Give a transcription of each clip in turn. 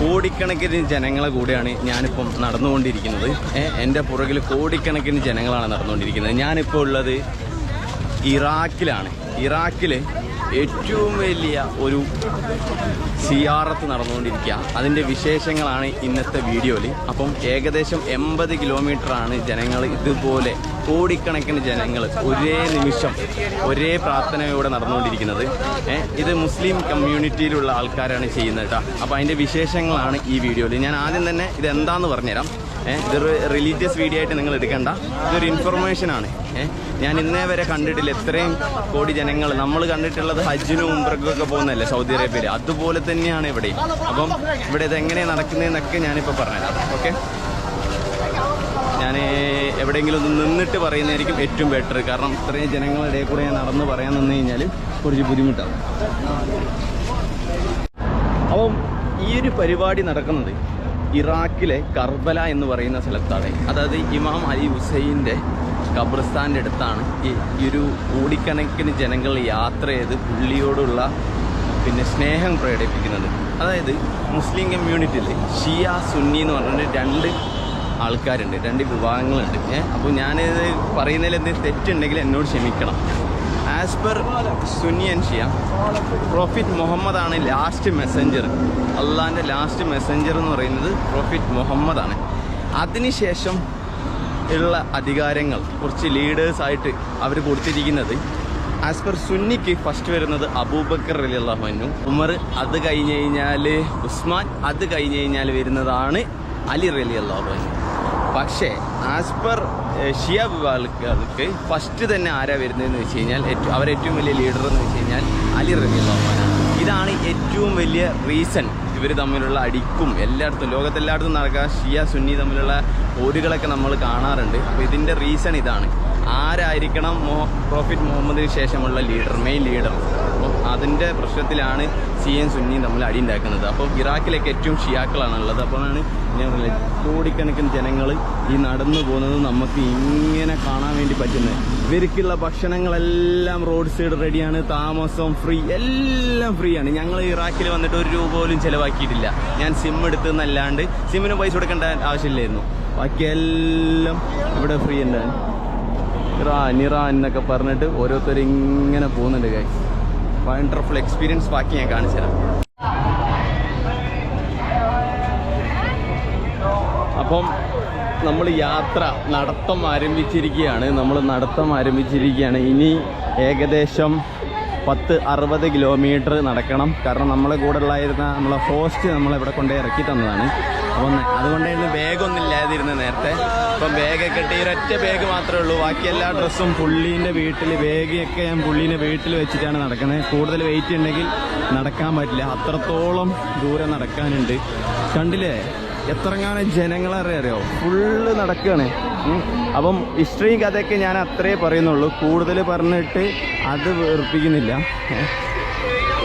കോടിക്കണക്കിന് ജനങ്ങളെ കൂടെയാണ് ഞാനിപ്പം നടന്നുകൊണ്ടിരിക്കുന്നത്. എന്റെ പുറകിൽ കോടിക്കണക്കിന് ജനങ്ങളാണ് നടന്നുകൊണ്ടിരിക്കുന്നത്. ഞാനിപ്പോൾ ഉള്ളത് ഇറാഖിലാണ്. ഇറാഖിൽ ഏറ്റവും വലിയ ഒരു സിയാറത്ത് നടന്നുകൊണ്ടിരിക്കുക. അതിന്റെ വിശേഷങ്ങളാണ് ഇന്നത്തെ വീഡിയോയിൽ. അപ്പം ഏകദേശം എൺപത് ആണ് ജനങ്ങൾ ഇതുപോലെ കോടിക്കണക്കിന് ജനങ്ങൾ ഒരേ നിമിഷം ഒരേ പ്രാർത്ഥനയോടെ നടന്നുകൊണ്ടിരിക്കുന്നത്. ഇത് മുസ്ലിം കമ്മ്യൂണിറ്റിയിലുള്ള ആൾക്കാരാണ് ചെയ്യുന്നത് കേട്ടോ. അപ്പോൾ അതിന്റെ വിശേഷങ്ങളാണ് ഈ വീഡിയോയിൽ. ഞാൻ ആദ്യം തന്നെ ഇത് എന്താണെന്ന് പറഞ്ഞുതരാം ഇതൊരു റിലീജിയസ് വീഡിയോ ആയിട്ട് നിങ്ങൾ എടുക്കേണ്ട. ഇതൊരു ഏഹ് ഞാൻ ഇന്നേ വരെ കണ്ടിട്ടില്ല. ഇത്രയും കോടി ജനങ്ങൾ നമ്മൾ കണ്ടിട്ടുള്ളത് ഹജ്ജിനും ഉംറക്കൊക്കെ പോകുന്നതല്ലേ സൗദി അറേബ്യയിൽ അതുപോലെ തന്നെയാണ് ഇവിടെ അപ്പം ഇവിടെ ഇത് എങ്ങനെയാണ് നടക്കുന്നതെന്നൊക്കെ ഞാനിപ്പോൾ പറഞ്ഞുതരാം. ഓക്കെ? ഞാൻ എവിടെയെങ്കിലും ഒന്ന് നിന്നിട്ട് പറയുന്നതായിരിക്കും ഏറ്റവും ബെറ്റർ കാരണം ഇത്രയും ജനങ്ങളുടെ കൂടെ ഞാൻ നടന്ന് പറയാൻ നിന്ന് കഴിഞ്ഞാൽ കുറച്ച് ബുദ്ധിമുട്ടാണ് അപ്പം ഈ ഒരു പരിപാടി നടക്കുന്നത് ഇറാഖിലെ കർബല എന്ന് പറയുന്ന സ്ഥലത്താണ്. അതായത് ഇമാം അലി ഹുസൈന്റെ ഖബർസ്ഥാന്റെ അടുത്താണ്. ഈ ഒരു കോടിക്കണക്കിന് ജനങ്ങൾ യാത്ര ചെയ്ത് പുള്ളിയോടുള്ള പിന്നെ സ്നേഹം പ്രകടിപ്പിക്കുന്നത്. അതായത് മുസ്ലിം കമ്മ്യൂണിറ്റിയിൽ ഷിയ സുന്നി എന്ന് പറഞ്ഞിട്ട് രണ്ട് ആൾക്കാരുണ്ട് രണ്ട് വിഭാഗങ്ങളുണ്ട്. അപ്പോൾ ഞാനിത് പറയുന്നതിൽ എന്തെങ്കിലും തെറ്റുണ്ടെങ്കിൽ എന്നോട് ക്ഷമിക്കണം. As per Sunni and Shia prophet മുഹമ്മദാണ് last messenger അള്ളാന്റെ ലാസ്റ്റ് മെസ്സഞ്ചർ എന്ന് പറയുന്നത് പ്രോഫിറ്റ് മുഹമ്മദാണ് അതിനുശേഷം ഉള്ള അധികാരങ്ങൾ കുറച്ച് ലീഡേഴ്സായിട്ട് അവർ കൊടുത്തിരിക്കുന്നത്. ആസ് പെർ സുന്നിക്ക് ഫസ്റ്റ് വരുന്നത് അബൂബക്കർ അലി അള്ളാഹുനു ഉമർ അത് കഴിഞ്ഞ് കഴിഞ്ഞാൽ ഉസ്മാൻ അത് കഴിഞ്ഞ് കഴിഞ്ഞാൽ വരുന്നതാണ് അലി അലി അള്ളാഹുനു പക്ഷേ ആസ് പെർ ഷിയ വിഭാഗക്കാർക്ക് ഫസ്റ്റ് തന്നെ ആരാ വരുന്നതെന്ന് വെച്ച് കഴിഞ്ഞാൽ ഏറ്റവും അവരേറ്റവും വലിയ ലീഡർ എന്ന് വെച്ച് കഴിഞ്ഞാൽ അലി റബി അള്ളാഹുനാണ് ഇതാണ് ഏറ്റവും വലിയ റീസൺ ഇവർ തമ്മിലുള്ള അടിക്കും എല്ലായിടത്തും. ലോകത്തെല്ലായിടത്തും നടക്കുക ഷിയ സുന്നി തമ്മിലുള്ള പോരുകളൊക്കെ നമ്മൾ കാണാറുണ്ട്. അപ്പോൾ ഇതിന്റെ റീസൺ ഇതാണ്. ആരായിരിക്കണം മോ പ്രോഫിറ്റ് മുഹമ്മദിന് ശേഷമുള്ള ലീഡർ മെയിൻ ലീഡർ അപ്പം അതിന്റെ പ്രശ്നത്തിലാണ് സിയും സുന്നിയും തമ്മിൽ അടി ഉണ്ടാക്കുന്നത്. അപ്പോൾ ഇറാഖിലേക്ക് ഏറ്റവും ഷിയാക്കളാണ് ഉള്ളത് അപ്പോഴാണ് ഞാൻ കോടിക്കണക്കിന് ജനങ്ങൾ ഈ നടന്നു പോകുന്നത് നമുക്ക് ഇങ്ങനെ കാണാൻ വേണ്ടി പറ്റുന്നത്. ഇവർക്കുള്ള ഭക്ഷണങ്ങളെല്ലാം റോഡ് സൈഡ് റെഡിയാണ് താമസം ഫ്രീ എല്ലാം ഫ്രീ ആണ്. ഞങ്ങൾ ഇറാഖിൽ വന്നിട്ട് ഒരു രൂപ പോലും ചിലവാക്കിയിട്ടില്ല. ഞാൻ സിം എടുത്തെന്നല്ലാണ്ട് സിമ്മിന് പൈസ കൊടുക്കേണ്ട ആവശ്യമില്ലായിരുന്നു. ബാക്കിയെല്ലാം ഇവിടെ ഫ്രീ ഉണ്ടാണ് ഇറാൻ ഇറാൻ എന്നൊക്കെ പറഞ്ഞിട്ട് ഓരോരുത്തർ ഇങ്ങനെ പോകുന്നുണ്ട് കൈ വണ്ടർഫുൾ എക്സ്പീരിയൻസ് ബാക്കി ഞാൻ കാണിച്ചു തരാം അപ്പം നമ്മൾ യാത്ര നടത്തം ആരംഭിച്ചിരിക്കുകയാണ്. നമ്മൾ നടത്തം ആരംഭിച്ചിരിക്കുകയാണ്. ഇനി ഏകദേശം പത്ത് അറുപത് കിലോമീറ്റർ നടക്കണം. കാരണം നമ്മളെ കൂടെ ഉള്ളായിരുന്ന നമ്മളെ ഹോസ്റ്റ് നമ്മളിവിടെ കൊണ്ട് ഇറക്കി തന്നതാണ്. അപ്പം അതുകൊണ്ടായിരുന്നു ബാഗൊന്നും ഇല്ലാതിരുന്നത് നേരത്തെ. അപ്പം ബാഗൊക്കെ ഇട്ട് ഒരൊറ്റ ബാഗ് മാത്രമേ ഉള്ളൂ. ബാക്കി എല്ലാ ഡ്രസ്സും പുള്ളീന്റെ വീട്ടിൽ ബാഗൊക്കെ ഞാൻ പുള്ളീന്റെ വീട്ടിൽ വെച്ചിട്ടാണ് നടക്കുന്നത് കൂടുതൽ വെയിറ്റ് ഉണ്ടെങ്കിൽ നടക്കാൻ പറ്റില്ല. അത്രത്തോളം ദൂരെ നടക്കാനുണ്ട്. കണ്ടില്ലേ? എത്രങ്ങാനും ജനങ്ങളറിയോ ഫുള്ള് നടക്കുകയാണ്. അപ്പം ഹിസ്റ്ററിയും കഥയൊക്കെ ഞാൻ അത്രേ പറയുന്നുള്ളൂ. കൂടുതൽ പറഞ്ഞിട്ട് അത് വെറുപ്പിക്കുന്നില്ല. ഏ.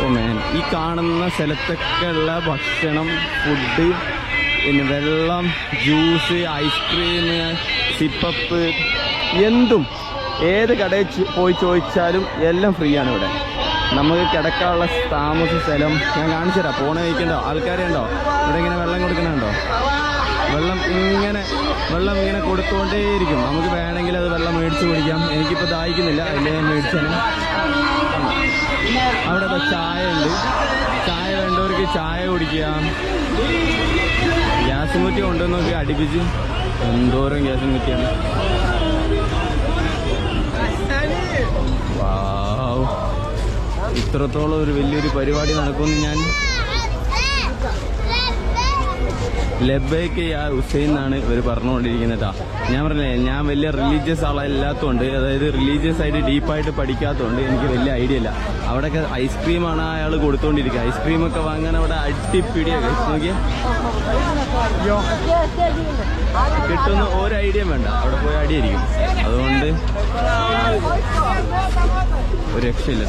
ഓ മേൻ ഈ കാണുന്ന സ്ഥലത്തൊക്കെ ഉള്ള ഭക്ഷണം ഫുഡ് പിന്നെ വെള്ളം ജ്യൂസ് ഐസ്ക്രീം സിപ്പപ്പ് എന്തും. ഏത് കടയിൽ പോയി ചോദിച്ചാലും എല്ലാം ഫ്രീ ആണ് ഇവിടെ. നമുക്ക് കിടക്കാനുള്ള താമസ സ്ഥലം ഞാൻ കാണിച്ചു തരാം പോണ വയ്ക്കണ്ടോ ആൾക്കാരെ ഉണ്ടോ ഇവിടെ ഇങ്ങനെ വെള്ളം കൊടുക്കണുണ്ടോ വെള്ളം ഇങ്ങനെ വെള്ളം ഇങ്ങനെ കൊടുത്തുകൊണ്ടേയിരിക്കും. നമുക്ക് വേണമെങ്കിൽ അത് വെള്ളം മേടിച്ച് കുടിക്കാം. എനിക്കിപ്പോൾ ദാഹിക്കുന്നില്ല. അതിന്റെ ഞാൻ മേടിച്ചാണ് അവിടെ ഇപ്പോൾ ചായ ഉണ്ട് ചായ വേണ്ടവർക്ക് ചായ കുടിക്കാം. ഗ്യാസ് കുറ്റി കൊണ്ടുവന്നൊക്കെ നോക്കി അടുപ്പിച്ച്. എന്തോരം ഗ്യാസ് കുറ്റിയാണ് ഇത്രത്തോളം ഒരു വലിയൊരു പരിപാടി നടക്കുമെന്ന് ഞാൻ ലബേക്ക് യാ ഹുസൈൻ എന്നാണ് ഇവർ പറഞ്ഞുകൊണ്ടിരിക്കുന്നത്. ഞാൻ പറഞ്ഞില്ലേ ഞാൻ വലിയ റിലീജിയസ് ആളല്ലാത്തതുകൊണ്ട് അതായത് റിലീജിയസ് ആയിട്ട് ഡീപ്പായിട്ട് പഠിക്കാത്തതുകൊണ്ട് എനിക്ക് വലിയ ഐഡിയ ഇല്ല. അവിടെയൊക്കെ ഐസ്ക്രീമാണ് അയാൾ കൊടുത്തുകൊണ്ടിരിക്കുക ഐസ്ക്രീമൊക്കെ വാങ്ങാൻ അവിടെ അടിപ്പിടിയൊക്കെ നോക്കിയേ. കിട്ടുന്ന ഒരു ഐഡിയ വേണ്ട. അവിടെ പോയി അടിയായിരിക്കും അതുകൊണ്ട് ഒരു രക്ഷയില്ല.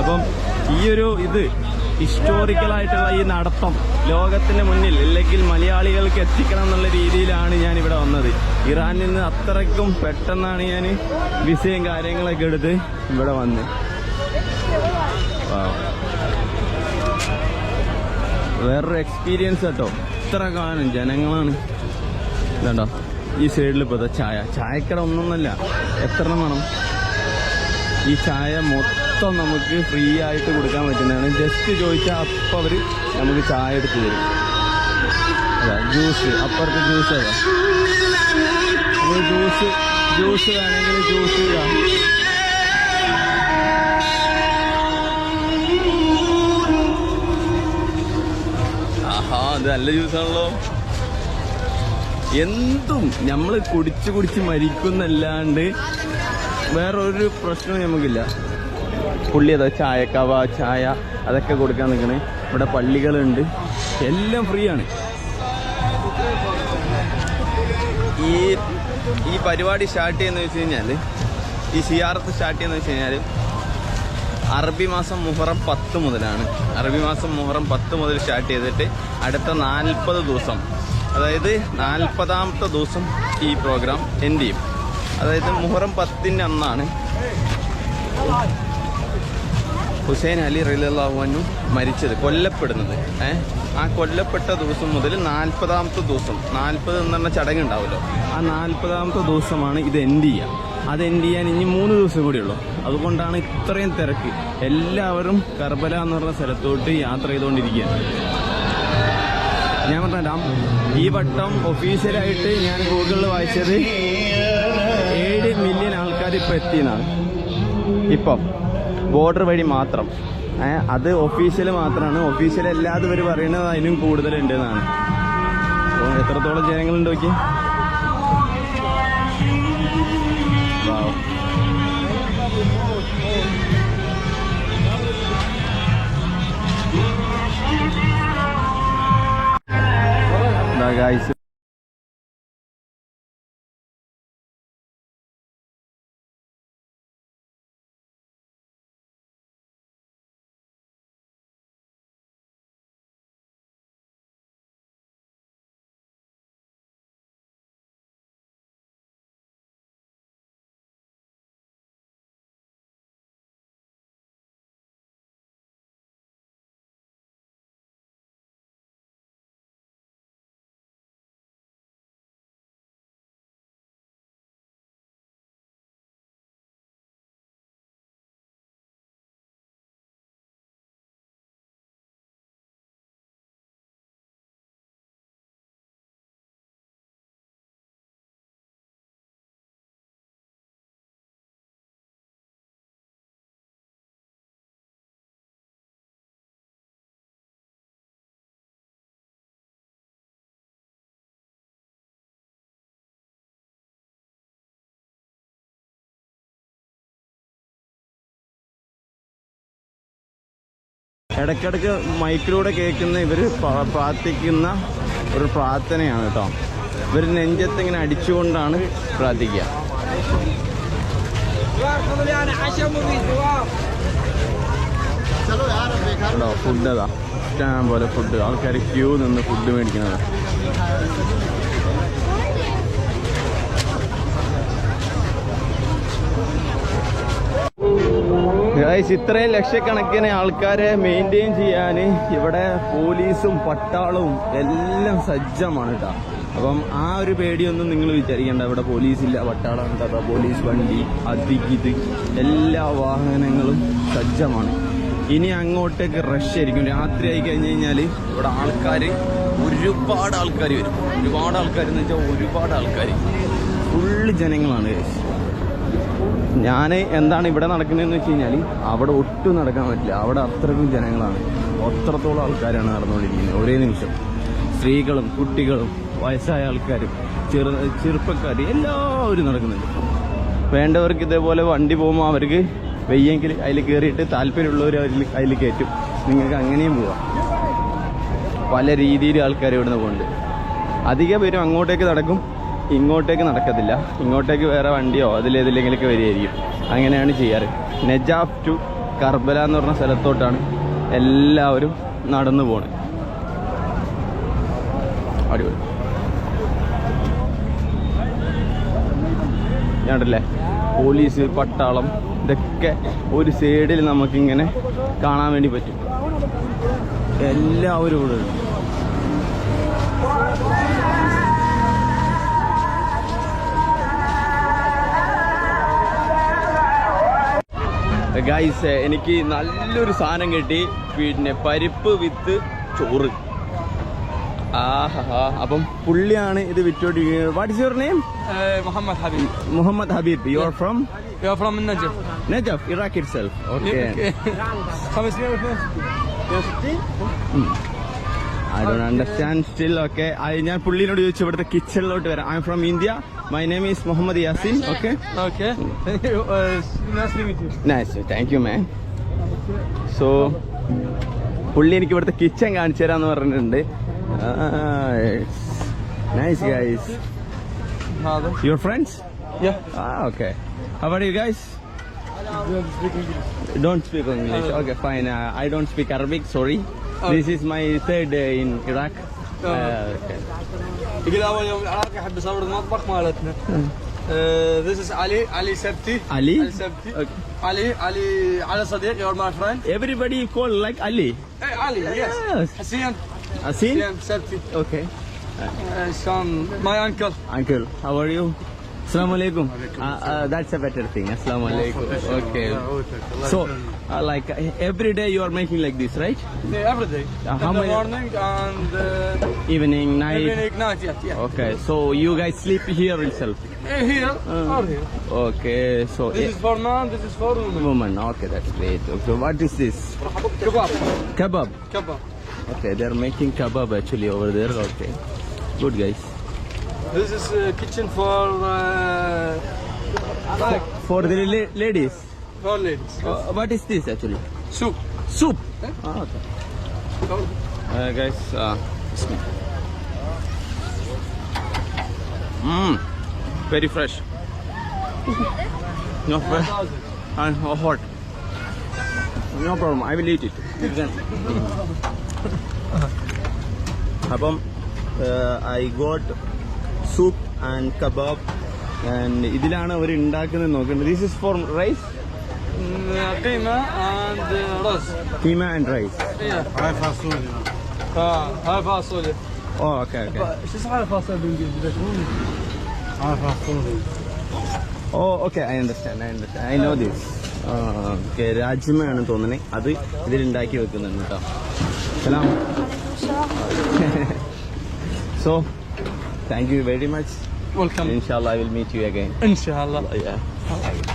അപ്പം ഈ ഒരു ഇത് ഹിസ്റ്റോറിക്കൽ ആയിട്ടുള്ള ഈ നടത്തം ലോകത്തിന് മുന്നിൽ അല്ലെങ്കിൽ മലയാളികൾക്ക് എത്തിക്കണം എന്നുള്ള രീതിയിലാണ് ഞാൻ ഇവിടെ വന്നത്. ഇറാനിൽ നിന്ന് അത്രയ്ക്കും പെട്ടെന്നാണ് ഞാൻ വിസയും കാര്യങ്ങളൊക്കെ എടുത്ത് ഇവിടെ വന്ന്. വേറൊരു എക്സ്പീരിയൻസ് കേട്ടോ. ഇത്ര കാണും ജനങ്ങളാണ്. ഇതാണ്ടോ? ഈ സൈഡിൽ ഇപ്പോൾ ചായ. ചായക്കട ഒന്നൊന്നല്ല. എത്ര വേണം? ഈ ചായ മൊത്തം നമുക്ക് ഫ്രീ ആയിട്ട് കൊടുക്കാൻ പറ്റുന്നതാണ്. ജസ്റ്റ് ചോദിച്ചാൽ അപ്പം അവർ നമുക്ക് ചായ എടുത്ത് തരും. അതാ ജ്യൂസ് അപ്പുറത്ത് ജ്യൂസ് അതാ ജ്യൂസ് ജ്യൂസ് വേണമെങ്കിൽ ജ്യൂസ് ആഹാ ഇത് നല്ല ജ്യൂസാണല്ലോ എന്തും നമ്മൾ കുടിച്ച് കുടിച്ച് മരിക്കുന്നല്ലാണ്ട് വേറൊരു പ്രശ്നവും നമുക്കില്ല. പുള്ളി അതാ ചായ കവ ചായ അതൊക്കെ കൊടുക്കാൻ നിൽക്കണേ ഇവിടെ പള്ളികളുണ്ട്. എല്ലാം ഫ്രീ ആണ്. ഈ ഈ പരിപാടി സ്റ്റാർട്ട് ചെയ്യുന്ന വെച്ച് കഴിഞ്ഞാൽ ഈ സിയാറത്ത് സ്റ്റാർട്ട് ചെയ്യുന്ന വെച്ച് കഴിഞ്ഞാൽ അറബി മാസം മുഹറം പത്ത് മുതലാണ്. അറബി മാസം മുഹറം പത്ത് മുതൽ സ്റ്റാർട്ട് ചെയ്തിട്ട് അടുത്ത നാൽപ്പത് ദിവസം അതായത് നാൽപ്പതാമത്തെ ദിവസം ഈ പ്രോഗ്രാം എൻഡ് ചെയ്യും. അതായത് മുഹറം പത്തിന്റെ അന്നാണ് ഹുസൈൻ അലി റലിള്ളാഹുവിനും മരിച്ചത് കൊല്ലപ്പെടുന്നത്. ഏ? ആ കൊല്ലപ്പെട്ട ദിവസം മുതൽ നാൽപ്പതാമത്തെ ദിവസം നാൽപ്പത് എന്ന് പറഞ്ഞ ചടങ്ങ് ഉണ്ടാവുമല്ലോ ആ നാൽപ്പതാമത്തെ ദിവസമാണ് ഇത് എൻഡ് ചെയ്യുക. അത് എൻഡ് ചെയ്യാൻ ഇനി മൂന്ന് ദിവസം കൂടി ഉള്ളൂ. അതുകൊണ്ടാണ് ഇത്രയും തിരക്ക്. എല്ലാവരും കർബല എന്ന് പറഞ്ഞ സ്ഥലത്തോട്ട് യാത്ര ചെയ്തുകൊണ്ടിരിക്കുകയാണ്. ഞാൻ പറഞ്ഞാം ഈ വട്ടം ഒഫീഷ്യലായിട്ട് ഞാൻ ഗൂഗിളിൽ വായിച്ചത് ഏഴ് മില്യൺ ആൾക്കാർ ഇപ്പം എത്തിയെന്നാണ്. ഇപ്പം ബോർഡർ വഴി മാത്രം. അത് ഒഫീഷ്യൽ മാത്രമാണ്. ഒഫീഷ്യൽ അല്ലാതെ ഇവർ പറയുന്നത് അതിനും കൂടുതലുണ്ട് എന്നാണ് എത്രത്തോളം ജനങ്ങളുണ്ട് നോക്കി ഇടയ്ക്കിടയ്ക്ക് മൈക്കിലൂടെ കേൾക്കുന്ന ഇവർ പ്രാർത്ഥിക്കുന്ന ഒരു പ്രാർത്ഥനയാണ് കേട്ടോ. ഇവർ നെഞ്ചത്ത് ഇങ്ങനെ അടിച്ചുകൊണ്ടാണ് പ്രാർത്ഥിക്കുക. കേട്ടോ ഫുഡ് അതാ. ഇഷ്ടം പോലെ ഫുഡ് ആൾക്കാർ ക്യൂ നിന്ന് ഫുഡ് മേടിക്കുന്നത്. ഗൈസ് ഇത്രയും ലക്ഷക്കണക്കിന് ആൾക്കാരെ മെയിന്റെയിൻ ചെയ്യാൻ ഇവിടെ പോലീസും പട്ടാളവും എല്ലാം സജ്ജമാണ് കേട്ടോ അപ്പം ആ ഒരു പേടിയൊന്നും നിങ്ങൾ വിചാരിക്കേണ്ട. ഇവിടെ പോലീസില്ല പട്ടാളം എന്താ പോലീസ് വണ്ടി അതികിത് എല്ലാ വാഹനങ്ങളും സജ്ജമാണ്. ഇനി അങ്ങോട്ടേക്ക് റഷ് ആയിരിക്കും. രാത്രി ആയി കഴിഞ്ഞ് കഴിഞ്ഞാൽ ഇവിടെ ആൾക്കാർ ഒരുപാട് ആൾക്കാർ വരും. ഒരുപാട് ആൾക്കാർ എന്ന് വെച്ചാൽ ഒരുപാട് ആൾക്കാർ ഫുള്ള് ജനങ്ങളാണ്. ഞാൻ എന്താണ് ഇവിടെ നടക്കുന്നതെന്ന് വെച്ച് കഴിഞ്ഞാൽ അവിടെ ഒട്ടും നടക്കാൻ പറ്റില്ല. അവിടെ അത്രക്കും ജനങ്ങളാണ്. അത്രത്തോളം ആൾക്കാരാണ് നടന്നുകൊണ്ടിരിക്കുന്നത്. ഒരേ നിമിഷം. സ്ത്രീകളും കുട്ടികളും വയസ്സായ ആൾക്കാരും ചെറു ചെറുപ്പക്കാർ എല്ലാവരും നടക്കുന്നുണ്ട്. വേണ്ടവർക്ക് ഇതേപോലെ വണ്ടി പോകുമ്പോൾ അവർക്ക് വെയ്യെങ്കിൽ അതിൽ കയറിയിട്ട് താല്പര്യമുള്ളവർ അതിൽ അതിൽ കയറ്റും. നിങ്ങൾക്ക് അങ്ങനെയും പോവാം. പല രീതിയിൽ ആൾക്കാർ ഇവിടുന്ന് പോകുന്നുണ്ട് അധിക പേരും അങ്ങോട്ടേക്ക് നടക്കും. ഇങ്ങോട്ടേക്ക് നടക്കത്തില്ല. ഇങ്ങോട്ടേക്ക് വേറെ വണ്ടിയോ അതിലേതിലെങ്കിലൊക്കെ വരികയായിരിക്കും. അങ്ങനെയാണ് ചെയ്യാറ്. നജാഫ് ടു കർബല എന്ന് പറഞ്ഞ സ്ഥലത്തോട്ടാണ് എല്ലാവരും നടന്നു പോണത് ഞാണ്ടല്ലേ പോലീസ് പട്ടാളം ഇതൊക്കെ ഒരു സൈഡിൽ നമുക്കിങ്ങനെ കാണാൻ വേണ്ടി പറ്റും. എല്ലാവരും ഇവിടെ ഉണ്ട്. ഗൈസ് എനിക്ക് നല്ലൊരു സാധനം കിട്ടി. പിന്നെ പരിപ്പ് വിത്ത് ചോറ്. ആഹാ അപ്പം പുള്ളിയാണ് ഇത് വിറ്റോട്ടിരിക്കുന്നത് what is your name Muhammad Habib. Muhammad Habib. You are from you are from Najaf Najaf Iraq itself okay I don't understand still okay ഞാൻ പുള്ളിനോട് ചോദിച്ചു ഇവിടുത്തെ കിച്ചണിലോട്ട് വരാം. I am from India my name is Muhammad Yasin okay thank you man so പുള്ളി എനിക്ക് ഇവിടുത്തെ kitchen കാണിച്ചു തരാന്ന് പറഞ്ഞിട്ടുണ്ട്. Nice guys your friends okay അവിടെ you guys don't speak English okay fine I don't speak Arabic sorry Okay, fine. Uh, I don't speak Arabic. Sorry. Okay. This is my third day in Iraq. Oh. Uh, okay. يقول اول يوم العراق يحب يصور المطبخ مالتنا Uh, this is Ali, Ali Sabti. Ali? Ali Sabti. Okay. Ali, Ali, Ali Sadiq, you're my friend. Everybody call like Ali. Hey, Ali, yes. Yes. Hassan, Asin? Hassan Sabti. Okay. Uh, son, my uncle. Uncle, how are you? Assalamu alaikum. Uh, uh, that's a better thing. Assalamu alaikum. Okay. So, uh, like uh, every day you are making like this, right? Yeah, every day. Uh, how In the many- morning and uh, Evening, night. evening, night, yeah, yeah. Okay. So you guys sleep here itself. Eh, Here Uh. or here. Okay. So. This is for man, this is for woman. Woman, okay, that's great. Okay, what is this? Kebab. Kebab. Kebab. Okay, they're making kebab actually over there. Okay, good guys. This is a kitchen for uh, like for the la ladies. For ladies. Uh, what is this actually? Soup. Soup. Eh? Ah, okay. Uh, guys, uh, Mmm, very fresh. no fresh and uh, hot. No problem. I will eat it. Habam, uh, I got soup and kebab and ഇതിലാണ് അവർ ഉണ്ടാക്കുന്നത് നോക്കുന്നത് this is for rice Mm, قيمة and uh, رز. Keema and rice Yeah. هاي فاصوليا. اه هاي فاصوليا. Oh okay okay شو اسمها الفاصوليا بالانجليزي؟ هاي فاصوليا. Oh okay I understand I understand I know this okay രാജ്യമയാണ് തോന്നുന്നത് അത് ഇതിലുണ്ടാക്കി വെക്കുന്നുണ്ട് കേട്ടോ സലാം so Thank you very much. Welcome. Inshallah, I will meet you again. Inshallah. Yeah.